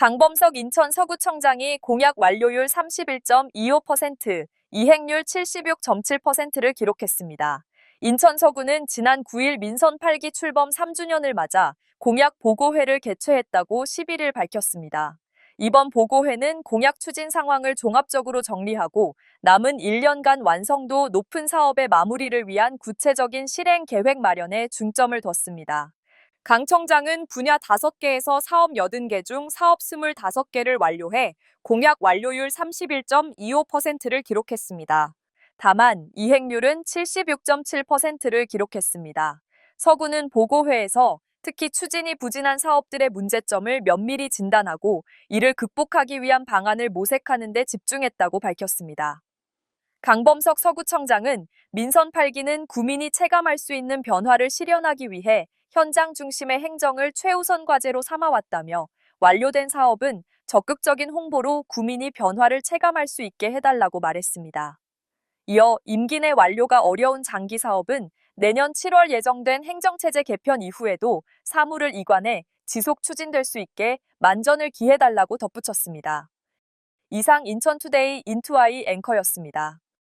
강범석 인천 서구청장이 공약 완료율 31.25%, 이행률 76.7%를 기록했습니다. 인천 서구는 지난 9일 민선 8기 출범 3주년을 맞아 공약 보고회를 개최했다고 11일 밝혔습니다. 이번 보고회는 공약 추진 상황을 종합적으로 정리하고 남은 1년간 완성도 높은 사업의 마무리를 위한 구체적인 실행 계획 마련에 중점을 뒀습니다. 강 청장은 분야 5개에서 사업 80개 중 사업 25개를 완료해 공약 완료율 31.25%를 기록했습니다. 다만 이행률은 76.7%를 기록했습니다. 서구는 보고회에서 특히 추진이 부진한 사업들의 문제점을 면밀히 진단하고 이를 극복하기 위한 방안을 모색하는 데 집중했다고 밝혔습니다. 강범석 서구청장은 민선 8기는 구민이 체감할 수 있는 변화를 실현하기 위해 현장 중심의 행정을 최우선 과제로 삼아왔다며 완료된 사업은 적극적인 홍보로 구민이 변화를 체감할 수 있게 해달라고 말했습니다. 이어 임기 내 완료가 어려운 장기 사업은 내년 7월 예정된 행정체제 개편 이후에도 사무를 이관해 지속 추진될 수 있게 만전을 기해달라고 덧붙였습니다. 이상 인천투데이 인투아이 앵커였습니다.